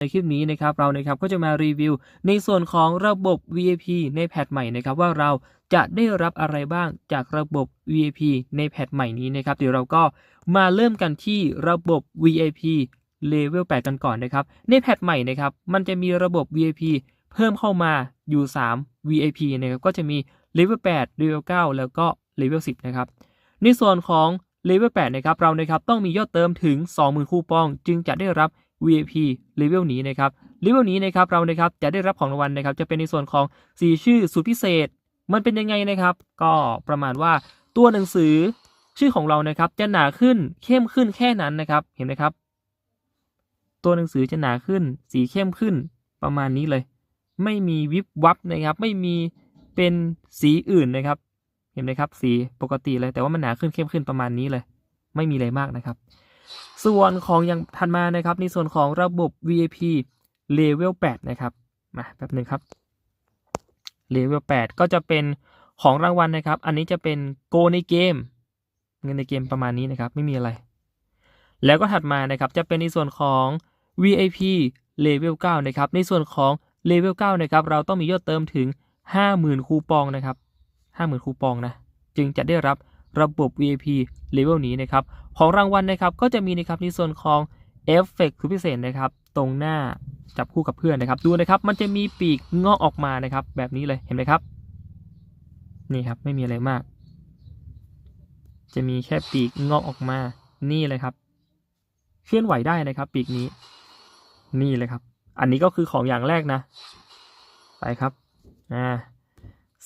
ในคลิปนี้นะครับเรานะครับก็จะมารีวิว ในส่วนของระบบ VIP ในแพทใหม่นะครับว่าเราจะได้รับอะไรบ้างจากระบบ VIP ในแพทใหม่นี้นะครับเดี๋ยวเราก็มาเริ่มกันที่ระบบ VIP Level 8 กันก่อนนะครับ ในแพทใหม่นะครับมันจะมีระบบ VIP เพิ่มเข้ามาอยู่ 3 VIP นะครับก็จะมี Level 8 Level 9 แล้วก็ Level 10 นะครับ ในส่วนของ Level 8 นะครับเรานะครับต้องมียอดเติมถึง 20,000 คูปอง จึงจะได้รับ VIP Level นี้นะครับ Level นี้นะครับเรานะครับจะได้รับของรางวัลนะครับ จะเป็นในส่วนของสีชื่อสุดพิเศษ มันเป็นยังไงนะครับ ก็ประมาณว่าตัวหนังสือชื่อของเรานะครับ จะหนาขึ้นเข้มขึ้นแค่นั้นนะครับ เห็นไหมครับ ตัวหนังสือจะหนาขึ้น สีเข้มขึ้นประมาณนี้เลย ไม่มีวิบวับนะครับ ไม่มีเป็นสีอื่นนะครับ เห็นไหมครับ สีปกติเลยแต่ว่ามันหนาขึ้นเข้มขึ้นประมาณนี้เลย ไม่มีอะไรมากนะครับ ส่วนของอย่างถัดมานะครับ ในส่วนของระบบ VIP Level 8 นะครับ มาแป๊บหนึ่งครับ Level 8 ก็จะเป็นของรางวัลนะครับ อันนี้จะเป็นโกในเกม เงินในเกมประมาณนี้นะครับ ไม่มีอะไร แล้วก็ถัดมานะครับจะเป็นในส่วนของ VIP Level 9 นะครับ ในส่วนของ Level 9 นะครับ เราต้องมียอดเติมถึง 50,000 คูปองนะครับ 50,000 คูปองนะ จึงจะได้รับ ระบบ VIP Level นี้นะครับ ของรางวัลนะครับก็จะมีนะครับในส่วนของเอฟเฟกต์พิเศษนะครับ ตรงหน้าจับคู่กับเพื่อนนะครับ ดูนะครับ มันจะมีปีกงอกออกมานะครับ แบบนี้เลยเห็นไหมครับ นี่ครับไม่มีอะไรมาก จะมีแค่ปีกงอกออกมา นี่เลยครับ เคลื่อนไหวได้นะครับ ปีกนี้ นี่เลยครับ อันนี้ก็คือของอย่างแรกนะ ไปครับ อ่า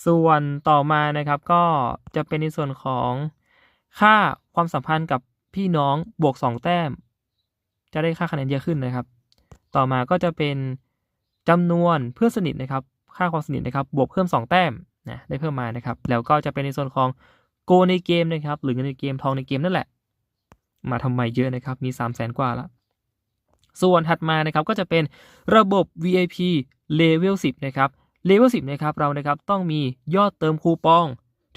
ส่วนต่อมานะครับก็จะเป็นในส่วนของค่าความสัมพันธ์กับพี่น้องบวก 2 แต้ม จะได้ค่าคะแนนเยอะขึ้นนะครับ ต่อมาก็จะเป็นจำนวนเพื่อนสนิทนะครับ ค่าความสนิทนะครับ บวกเพิ่ม 2 แต้มนะได้เพิ่มมานะครับ แล้วก็จะเป็นในส่วนของโกในเกมนะครับ หรือเงินในเกมทองในเกมนั่นแหละ มาทำไมเยอะนะครับ มี 3 0 0แสนกว่าละส่วนถัดมานะครับก็จะเป็นระบบ VIP Level 10 นะครับ Level 10นะครับเรานะครับต้องมียอดเติมคูปอง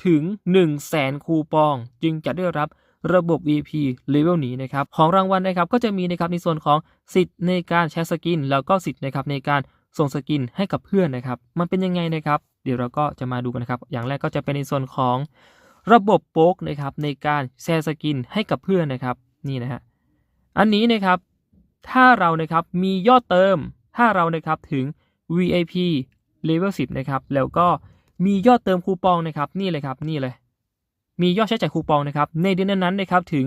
ถึง 1 0 0 0 0แสนคูปอง จึงจะได้รับระบบ VIP Level นี้นะครับของรางวัลนะครับก็จะมีนะครับในส่วนของสิทธิ์ในการแชร์สกิน แล้วก็สิทธิ์นะครับในการส่งสกินให้กับเพื่อนนะครับ มันเป็นยังไงนะครับ เดี๋ยวเราก็จะมาดูกันนะครับ อย่างแรกก็จะเป็นในส่วนของระบบโป๊กนะครับในการแชร์สกินให้กับเพื่อนนะครับนี่นะฮะอันนี้นะครับถ้าเรานะครับมียอดเติมถ้าเรานะครับถึง VIP Level 10นะครับแล้วก็มียอดเติมคูปองนะครับนี่เลยครับนี่เลย มียอดใช้จ่ายคูปองนะครับในเดือนนั้นนะครับถึง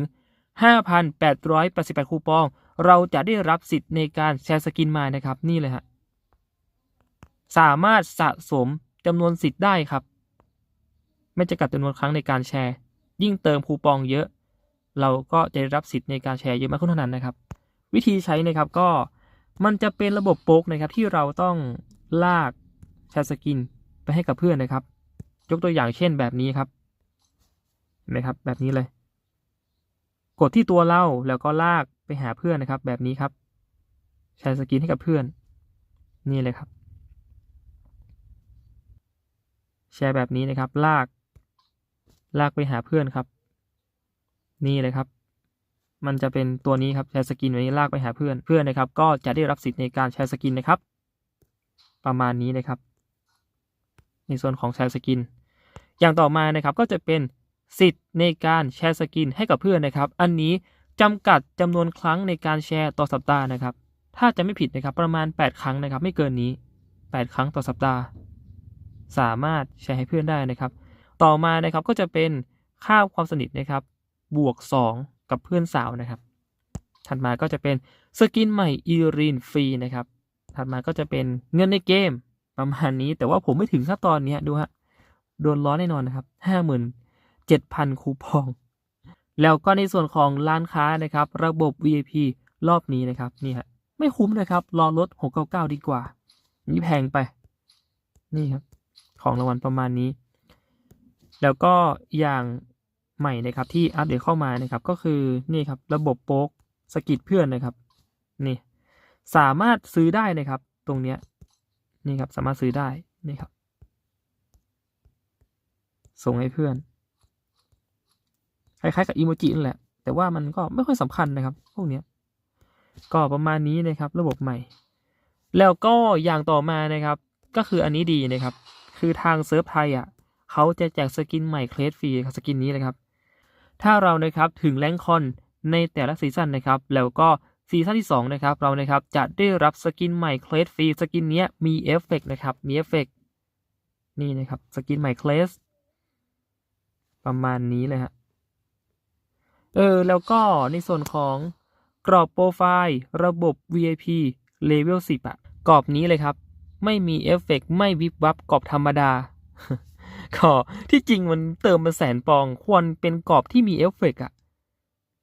5,888 คูปอง เราจะได้รับสิทธิ์ในการแชร์สกินมานะครับนี่เลยฮะสามารถสะสมจำนวนสิทธิ์ได้ครับ ไม่จำกัดจำนวนครั้งในการแชร์ ยิ่งเติมคูปองเยอะ เราก็จะได้รับสิทธิ์ในการแชร์เยอะมากขึ้นเท่านั้นนะครับ วิธีใช้นะครับก็มันจะเป็นระบบโป๊กนะครับที่เราต้องลาก แชร์สกินไปให้กับเพื่อนนะครับ ยกตัวอย่างเช่นแบบนี้ครับเห็นไหมครับ แบบนี้เลย กดที่ตัวเราแล้วก็ลากไปหาเพื่อนนะครับ แบบนี้ครับ แชร์สกินให้กับเพื่อน นี่เลยครับ แชร์แบบนี้นะครับ ลาก ลากไปหาเพื่อนครับ นี่เลยครับมันจะเป็นตัวนี้ครับแชร์สกินไว้ลากไปหาเพื่อนเพื่อนนะครับ ก็จะได้รับสิทธิ์ในการแชร์สกินนะครับ ประมาณนี้นะครับ ในส่วนของแชร์สกิน อย่างต่อมานะครับก็จะเป็นสิทธิ์ในการแชร์สกินให้กับเพื่อนนะครับ อันนี้จำกัดจำนวนครั้งในการแชร์ต่อสัปดาห์นะครับ ถ้าจะไม่ผิดนะครับประมาณ 8 ครั้งนะครับ ไม่เกินนี้ 8 ครั้งต่อสัปดาห์ สามารถแชร์ให้เพื่อนได้นะครับ ต่อมานะครับก็จะเป็นค่าความสนิทนะครับ บวก 2 กับเพื่อนสาวนะครับ ถัดมาก็จะเป็นสกินใหม่อีรีนฟรีนะครับ ถัดมาก็จะเป็นเงินในเกม ประมาณนี้แต่ว่าผมไม่ถึงขั้นตอนนี้ดูฮะโดนล้อแน่นอนนะครับห้าหมื่นเจ็ดพันคูปอง แล้วก็ในส่วนของร้านค้านะครับ ระบบ VIP รอบนี้นะครับนี่ฮะไม่คุ้มนะครับ รอลด699 ดีกว่า นี่แพงไป นี่ครับ ของรางวัลประมาณนี้ แล้วก็อย่างใหม่นะครับ ที่อัปเดตเข้ามานะครับ ก็คือนี่ครับ ระบบโป๊กสกิดเพื่อนนะครับ นี่ สามารถซื้อได้นะครับ ตรงเนี้ย นี่ครับสามารถซื้อได้นี่ครับ ส่งให้เพื่อนคล้ายๆกับอีโมจินั่นแหละ แต่ว่ามันก็ไม่ค่อยสำคัญนะครับ พวกเนี้ยก็ประมาณนี้นะครับ ระบบใหม่ แล้วก็อย่างต่อมานะครับ ก็คืออันนี้ดีนะครับ คือทางเซิร์ฟไทยอะเขาจะแจกสกินใหม่เคลสฟรีสกินนี้เลยครับ ถ้าเรานะครับถึงแรงคอนในแต่ละซีซั่นนะครับ แล้วก็ ซีซั่นที่2นะครับเรานะครับจะได้รับสกินใหม่เคลสฟรีสกินเนี้ยมีเอฟเฟกต์นะครับมีเอฟเฟกต์นี่นะครับสกินใหม่เคลสประมาณนี้เลยฮะเออแล้วก็ในส่วนของกรอบโปรไฟล์ระบบ VIP Level 10อะกรอบนี้เลยครับ ไม่มีเอฟเฟกต์ไม่วิบวับกรอบธรรมดาก็ที่จริงมันเติมมาแสนปองควรเป็นกรอบที่มีเอฟเฟกต์อะ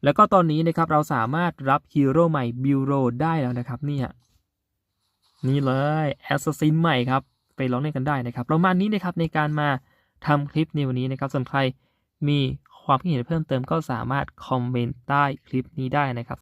แล้วก็ตอนนี้นะครับเราสามารถรับฮีโร่ใหม่บิวโรได้แล้วนะครับเนี่ยนี่เลยแอสซัสซินใหม่ครับ ไปลองเล่นกันได้นะครับประมาณนี้นะครับในการมาทำคลิปในวันนี้นะครับสำหรับใครมีความคิดเห็นเพิ่มเติมก็สามารถคอมเมนต์ใต้คลิปนี้ได้นะครับ